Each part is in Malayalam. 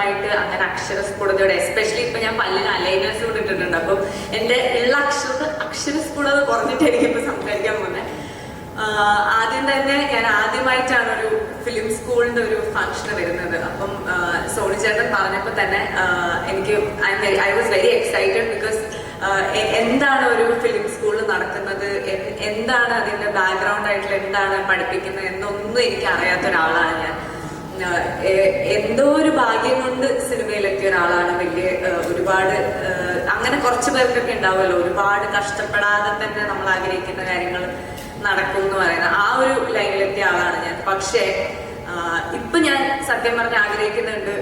ഫിലിമായിട്ട് അങ്ങനെ അക്ഷരസ്ഫുടതയോടെ എസ്പെഷ്യലി ഇപ്പൊ ഞാൻ പല്ലിന് അലൈനേഴ്സ് കൂടെ ഇട്ടിട്ടുണ്ട്. അപ്പം എന്റെ ഉള്ള അക്ഷര അക്ഷരസ്ഫുടത കുറഞ്ഞിട്ടായിരിക്കും ഇപ്പൊ സംസാരിക്കാൻ പോകുന്നത് ആദ്യം തന്നെ ഞാൻ ആദ്യമായിട്ടാണ് ഒരു ഫിലിം സ്കൂളിന്റെ ഒരു ഫംഗ്ഷൻ വരുന്നത്. അപ്പം സോണി ചേട്ടൻ പറഞ്ഞപ്പോൾ തന്നെ എനിക്ക് I was very excited because എന്താണ് ഒരു ഫിലിം സ്കൂളിൽ നടക്കുന്നത്? എന്താണ് അതിന്റെ ബാക്ക്ഗ്രൗണ്ട് ആയിട്ടുള്ള എന്താണ് പഠിപ്പിക്കുന്നത് എന്നൊന്നും എനിക്ക് അറിയാത്ത ഒരാളാണ് ഞാൻ. എന്തോ ഒരു ഭാഗ്യം കൊണ്ട് സിനിമയിലെത്തിയ ഒരാളാണ് വലിയ ഒരുപാട് അങ്ങനെ കുറച്ച് പേർക്കൊക്കെ ഉണ്ടാവുമല്ലോ. ഒരുപാട് കഷ്ടപ്പെടാതെ തന്നെ നമ്മൾ ആഗ്രഹിക്കുന്ന കാര്യങ്ങൾ നടക്കും എന്ന് പറയുന്നത് ആ ഒരു ലൈനിലെത്തിയ ആളാണ് ഞാൻ. പക്ഷേ ഇപ്പൊ ഞാൻ സത്യം പറഞ്ഞ് ആഗ്രഹിക്കുന്നുണ്ട്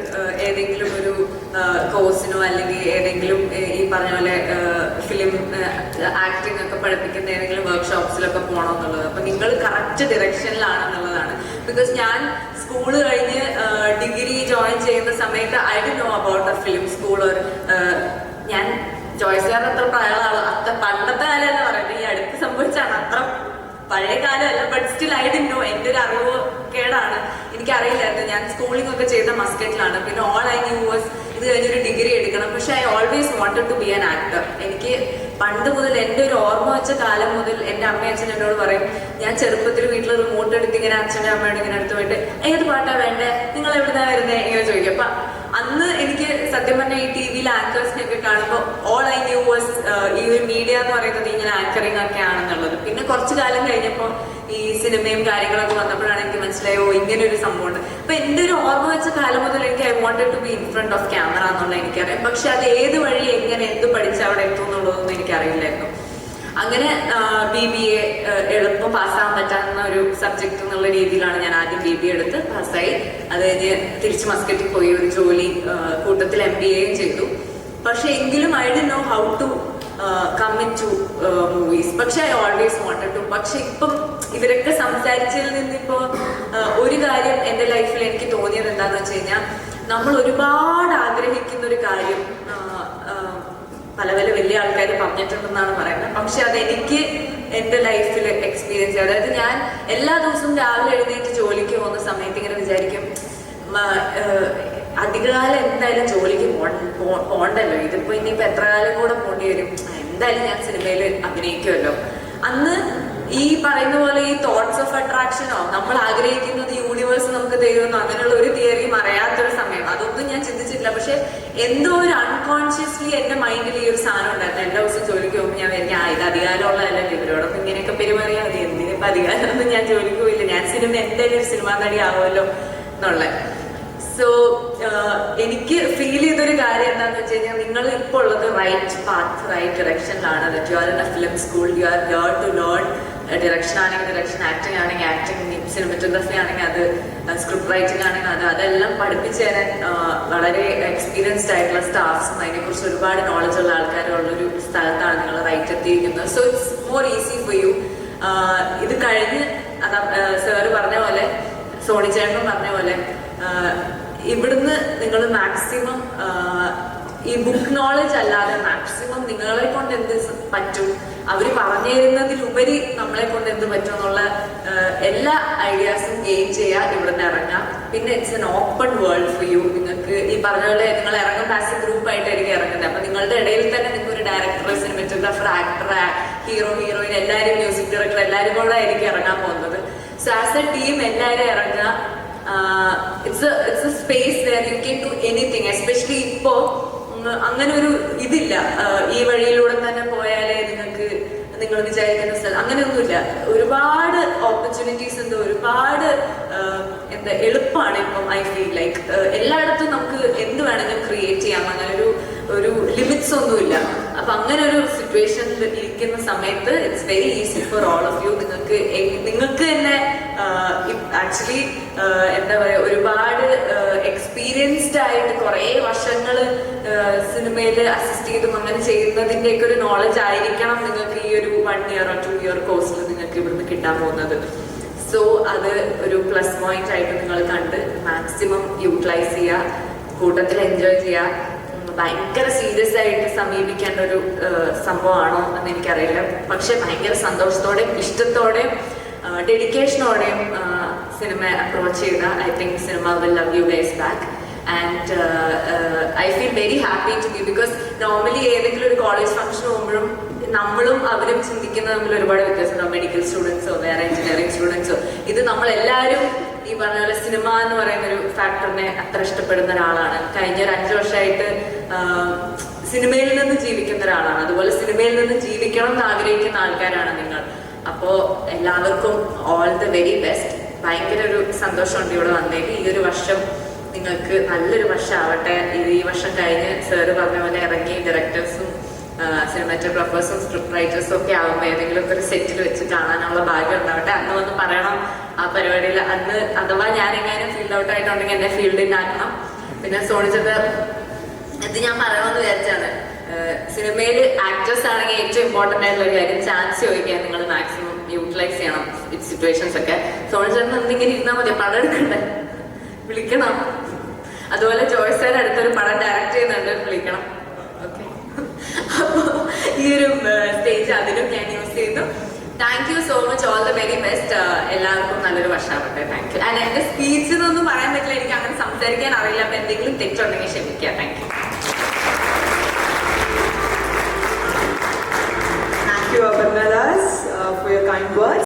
ഏതെങ്കിലും ഒരു കോഴ്സിനോ അല്ലെങ്കിൽ ഏതെങ്കിലും ഈ പറഞ്ഞ പോലെ ഫിലിം ആക്ടിംഗ് ഒക്കെ പഠിപ്പിക്കുന്ന ഏതെങ്കിലും വർക്ക്ഷോപ്സിലൊക്കെ പോകണമെന്നുള്ളത് അപ്പൊ നിങ്ങൾ കറക്റ്റ് ഡിറക്ഷനിലാണെന്നുള്ളതാണ് ബിക്കോസ് ഞാൻ സ്കൂൾ കഴിഞ്ഞ് ഡിഗ്രി ജോയിൻ ചെയ്യുന്ന സമയത്ത് I D know about the film school ഞാൻ ജോയ്സുകാരൻ അത്ര പ്രായമുള്ള അത്ര പണ്ടത്തെ കാലമല്ല പറയുന്നത്. ഈ അടുത്ത് സംഭവിച്ചാണ് അത്ര പഴയ കാലമല്ല ബട്ട് സ്റ്റിൽ ഐ ഡി നോ എന്റെ ഒരു അറിവ് കേടാണ് എനിക്കറിയില്ലായിരുന്നു. ഞാൻ സ്കൂളിങ്ങൊക്കെ ചെയ്ത മസ്കറ്റിലാണ്. പിന്നെ ഓൾ ഐ ന്യൂ വാസ് ഇത് കഴിഞ്ഞൊരു ഡിഗ്രി എടുക്കണം. പക്ഷെ I always wanted to be an actor എനിക്ക് പണ്ട് മുതൽ എന്റെ ഒരു ഓർമ്മ വെച്ച കാലം മുതൽ എന്റെ അമ്മ അച്ഛൻ എന്നോട് പറയും ഞാൻ ചെറുപ്പത്തിൽ വീട്ടിൽ റിമോട്ട് എടുത്ത് ഇങ്ങനെ അച്ഛന്റെ അമ്മയോട് ഇങ്ങനെ എടുത്ത് പോയിട്ട് ഏത് പാട്ടാ വേണ്ടേ? നിങ്ങൾ എവിടുന്നാ വരുന്നത് ഇങ്ങനെ ചോദിക്കും. അപ്പൊ അന്ന് എനിക്ക് സത്യം പറഞ്ഞ ഈ ടി വിയിൽ ആങ്കേഴ്സിനെയൊക്കെ കാണുമ്പോൾ ഓൾ ഐ ന്യൂ വാസ് ഈ ഒരു മീഡിയ എന്ന് പറയുന്നത് ഇങ്ങനെ ആങ്കറിങ് ഒക്കെ ആണെന്നുള്ളത്. പിന്നെ കുറച്ചു കാലം കഴിഞ്ഞപ്പോൾ ഈ സിനിമയും കാര്യങ്ങളൊക്കെ വന്നപ്പോഴാണ് എനിക്ക് മനസ്സിലായോ ഇങ്ങനെ ഒരു സംഭവമുണ്ട്. അപ്പൊ എന്റെ ഒരു ഓർമ്മ വെച്ച കാലം മുതൽ എനിക്ക് I wanted to be in front of camera എന്നുള്ള എനിക്കറിയാം. പക്ഷെ അത് ഏത് വഴി എങ്ങനെ എന്ത് പഠിച്ച് അവിടെ എത്തും എനിക്കറിയില്ലായിരുന്നു. അങ്ങനെ ബി ബി എ എളുപ്പം പാസ്സാകാൻ പറ്റാവുന്ന ഒരു സബ്ജക്ട് എന്നുള്ള രീതിയിലാണ് ഞാൻ ആദ്യം ബി ബി എ എടുത്ത് പാസ്സായി. അത് കഴിഞ്ഞ് തിരിച്ച് മസ്കറ്റിൽ പോയി ഒരു ജോലി കൂട്ടത്തിൽ എം ബി എയും ചെയ്തു. പക്ഷെ എങ്കിലും I D know how to come to movies പക്ഷെ ഐ ഓൾവേസ് വാണ്ടഡ് ടു പക്ഷെ ഇപ്പം ഇവരൊക്കെ സംസാരിച്ചതിൽ നിന്നിപ്പോ ഒരു കാര്യം എന്റെ ലൈഫിൽ എനിക്ക് തോന്നിയത് എന്താണെന്ന് വെച്ച് കഴിഞ്ഞാൽ നമ്മൾ ഒരുപാട് ആഗ്രഹിക്കുന്ന ഒരു കാര്യം പല പല വലിയ ആൾക്കാർ പറഞ്ഞിട്ടുണ്ടെന്നാണ് പറയുന്നത്. പക്ഷെ അതെനിക്ക് എന്റെ ലൈഫിൽ എക്സ്പീരിയൻസ് ചെയ്യും. അതായത് ഞാൻ എല്ലാ ദിവസവും രാവിലെ എഴുന്നേറ്റ് ജോലിക്ക് പോകുന്ന സമയത്ത് ഇങ്ങനെ വിചാരിക്കും അധികകാലം എന്തായാലും ജോലിക്ക് പോണ്ടല്ലോ. ഇതിപ്പോ ഇനിയിപ്പോ എത്ര കാലം കൂടെ പോണ്ടി വരും? എന്തായാലും ഞാൻ സിനിമയിൽ അഭിനയിക്കുമല്ലോ. അന്ന് ഈ പറയുന്ന പോലെ ഈ തോട്ട്സ് ഓഫ് അട്രാക്ഷനോ നമ്മൾ ആഗ്രഹിക്കുന്നത് യൂണിവേഴ്സ് നമുക്ക് തരുമെന്നോ അങ്ങനെയുള്ള ഒരു തിയറിയും അറിയാത്തൊരു സമയം. അതൊന്നും ഞാൻ ചിന്തിച്ചിട്ടില്ല. പക്ഷെ എന്തോ ഒരു അൺകോൺഷ്യസ്ലി എന്റെ മൈൻഡിൽ ഈ ഒരു സാധനം ഉണ്ടായിരുന്നു. എന്റെ ദിവസം ജോലിക്ക് പോകുമ്പോൾ ഞാൻ എന്നെ ആ ഇത് അധികാരമുള്ളതല്ലേ? ഇവരോടൊപ്പം ഇങ്ങനെയൊക്കെ പെരുമാറിയാൽ മതി. എന്തിനിപ്പോ അധികാരമൊന്നും ഞാൻ ജോലിക്ക് പോയില്ല. ഞാൻ സിനിമ എന്തായാലും ഒരു സിനിമാ നടി ആവുമല്ലോ എന്നുള്ളത്. എനിക്ക് ഫീൽ ചെയ്തൊരു കാര്യം എന്താണെന്ന് വെച്ച് കഴിഞ്ഞാൽ നിങ്ങൾ ഇപ്പോൾ ഉള്ളത് right path right ഡിറക്ഷനിലാണ് that you are in a film school you are learn to learn direction ആണെങ്കിൽ ഡിറക്ഷൻ ആക്ടിങ് ആണെങ്കിൽ ആക്ടിങ് സിനിമറ്റോഗ്രഫി ആണെങ്കിൽ അത് സ്ക്രിപ്റ്റ് റൈറ്റിംഗ് ആണെങ്കിൽ അത്. അതെല്ലാം പഠിപ്പിച്ചു തരാൻ ആ, വളരെ എക്സ്പീരിയൻസ്ഡ് ആയിട്ടുള്ള സ്റ്റാഫ്സും അതിനെക്കുറിച്ച് ഒരുപാട് നോളജ് ഉള്ള ആൾക്കാരുള്ളൊരു സ്ഥലത്താണ് നിങ്ങൾ റൈറ്റ് എത്തിയിരിക്കുന്നത്. So it's more easy for you ഇത് കഴിഞ്ഞ് സാറ് പറഞ്ഞ പോലെ സോണി ചേട്ടൻ പറഞ്ഞ പോലെ ഇവിടുന്ന് നിങ്ങൾ മാക്സിമം ഈ ബുക്ക് നോളജ് അല്ലാതെ മാക്സിമം നിങ്ങളെ കൊണ്ട് എന്ത് പറ്റും? അവർ പറഞ്ഞു തരുന്നതിലുപരി നമ്മളെ കൊണ്ട് എന്ത് പറ്റും എന്നുള്ള എല്ലാ ഐഡിയാസും ഗെയിൻ ചെയ്യുക ഇവിടുന്ന് ഇറങ്ങാം. പിന്നെ it's an open world for you നിങ്ങൾക്ക് ഈ പറഞ്ഞ പോലെ നിങ്ങൾ ഇറങ്ങുമ്പോൾ ആസ് എ ഗ്രൂപ്പ് ആയിട്ടായിരിക്കും ഇറങ്ങുന്നത്. അപ്പൊ നിങ്ങളുടെ ഇടയിൽ തന്നെ നിങ്ങൾക്ക് ഒരു director cinematographer actor hero heroine എല്ലാവരും മ്യൂസിക് ഡയറക്ടർ എല്ലാവരും കൂടെ ആയിരിക്കും ഇറങ്ങാൻ പോകുന്നത്. സോ ആസ് എ ടീം എല്ലാവരും ഇറങ്ങുക. It's it's a space where you can do anything especially ഇപ്പോ അങ്ങനെ ഒരു ഇതില്ല. ആഹ് ഈ വഴിയിലൂടെ തന്നെ പോയാലേ നിങ്ങൾക്ക് നിങ്ങൾ വിചാരിക്കുന്ന സ്ഥലം അങ്ങനെയൊന്നുമില്ല. ഒരുപാട് ഓപ്പർച്യൂണിറ്റീസ് ഉണ്ട് ഒരുപാട് ആഹ്, എന്താ എളുപ്പമാണ് ഇപ്പം ഐ ഫീൽ ലൈക്ക് എല്ലായിടത്തും നമുക്ക് എന്ത് വേണമെങ്കിലും ക്രിയേറ്റ് ചെയ്യാം. അങ്ങനെ ഒരു ഒരു ലിമിറ്റ്സ് ഒന്നുമില്ല. അപ്പൊ അങ്ങനെ ഒരു സിറ്റുവേഷനിൽ ഇരിക്കുന്ന സമയത്ത് it's very easy for all of you നിങ്ങൾക്ക് നിങ്ങൾക്ക് തന്നെ ആക്ച്വലി എന്താ പറയാ ഒരുപാട് എക്സ്പീരിയൻസ്ഡ് ആയിട്ട് കുറേ വർഷങ്ങൾ സിനിമയിൽ അസിസ്റ്റ് ചെയ്തും അങ്ങനെ ചെയ്യുന്നതിന്റെയൊക്കെ ഒരു നോളജ് ആയിരിക്കണം നിങ്ങൾക്ക് ഈ ഒരു one year or two year കോഴ്സിൽ നിങ്ങൾക്ക് ഇവിടുന്ന് കിട്ടാൻ പോകുന്നത്. സോ അത് ഒരു പ്ലസ് പോയിന്റ് ആയിട്ട് നിങ്ങൾ കണ്ട് മാക്സിമം യൂട്ടിലൈസ് ചെയ്യുക കൂട്ടത്തിൽ എൻജോയ് ചെയ്യുക. ഭയങ്കര സീരിയസ് ആയിട്ട് സമീപിക്കേണ്ട ഒരു സംഭവമാണോ എന്ന് എനിക്കറിയില്ല. പക്ഷെ ഭയങ്കര സന്തോഷത്തോടെയും ഇഷ്ടത്തോടെയും ഡെഡിക്കേഷനോടെയും സിനിമ അപ്രോച്ച് ചെയ്ത I think cinema will love you guys back and I feel very happy to be because normally ഏതെങ്കിലും ഒരു കോളേജ് ഫംഗ്ഷൻ പോകുമ്പോഴും നമ്മളും അവരും ചിന്തിക്കുന്നത് തമ്മിൽ ഒരുപാട് വ്യത്യാസമുണ്ടാവും മെഡിക്കൽ സ്റ്റുഡൻസോ വേറെ എഞ്ചിനീയറിംഗ് സ്റ്റുഡൻസോ ഇത് നമ്മളെല്ലാവരും ഈ പറഞ്ഞ പോലെ സിനിമ എന്ന് പറയുന്ന ഒരു ഫാക്ടറിനെ അത്ര ഇഷ്ടപ്പെടുന്ന ഒരാളാണ്. കഴിഞ്ഞ ഒരു അഞ്ചു വർഷമായിട്ട് സിനിമയിൽ നിന്ന് ജീവിക്കുന്ന ഒരാളാണ്. അതുപോലെ സിനിമയിൽ നിന്ന് ജീവിക്കണം എന്ന് ആഗ്രഹിക്കുന്ന ആൾക്കാരാണ് നിങ്ങൾ. അപ്പോ എല്ലാവർക്കും ഓൾ ദ വെരി ബെസ്റ്റ് ഭയങ്കര ഒരു സന്തോഷമുണ്ട് ഇവിടെ വന്നേക്ക് ഈ ഒരു വർഷം നിങ്ങൾക്ക് നല്ലൊരു വർഷം ആവട്ടെ ഇത് ഈ വർഷം കഴിഞ്ഞ് സാറ് പറഞ്ഞ പോലെ ഇറങ്ങി ഡയറക്ടേഴ്സും സിനിമാറ്റോഗ്രാഫേഴ്സും സ്ക്രിപ്റ്റ് റൈറ്റേഴ്സും ഒക്കെ ആവുമ്പോൾ ഏതെങ്കിലും ഒക്കെ ഒരു സെറ്റിൽ വെച്ച് കാണാനുള്ള ഭാഗ്യം ഉണ്ടാവട്ടെ. അന്ന് വന്ന് പറയണം ആ പരിപാടിയിൽ അന്ന് അഥവാ ഞാൻ എങ്ങനെയും ഫീൽഡ് ഔട്ട് ആയിട്ടുണ്ടെങ്കിൽ എന്നെ ഫീൽഡിൽ ആക്കണം പിന്നെ സോണിച്ചത് ഇത് ഞാൻ പറയണമെന്ന് വിചാരിച്ചാണ്. സിനിമയിൽ ആക്ടേഴ്സ് ആണെങ്കിൽ ഏറ്റവും ഇമ്പോർട്ടന്റ് ആയിട്ടുള്ള ഒരു കാര്യം ചാൻസ് ചോദിക്കാൻ നിങ്ങൾ മാക്സിമം യൂട്ടിലൈസ് ചെയ്യണം സിറ്റുവേഷൻസ് ഒക്കെ. സോണിച്ചേട്ടൻ എന്തെങ്കിലും ഇരുന്നാൽ മതി പടം എടുക്കണ്ടേ? വിളിക്കണം. അതുപോലെ ജോയ്സ് സാർ അടുത്തൊരു പടം ഡയറക്റ്റ് ചെയ്യുന്നുണ്ട്. വിളിക്കണം. ഓക്കെ അപ്പോൾ ഈ ഒരു സ്റ്റേജ് അതിലും ഞാൻ യൂസ് ചെയ്തു thank you so much all the very best എല്ലാവർക്കും നല്ലൊരു വർഷമാവട്ടെ. താങ്ക് യു ആൻഡ് എന്റെ സ്പീച്ച് എന്നൊന്നും പറയാൻ പറ്റില്ല. എനിക്ക് അങ്ങനെ സംസാരിക്കാൻ അറിയില്ല. അപ്പൊ എന്തെങ്കിലും തെറ്റുണ്ടെങ്കിൽ ക്ഷമിക്കുക. Thank you What? words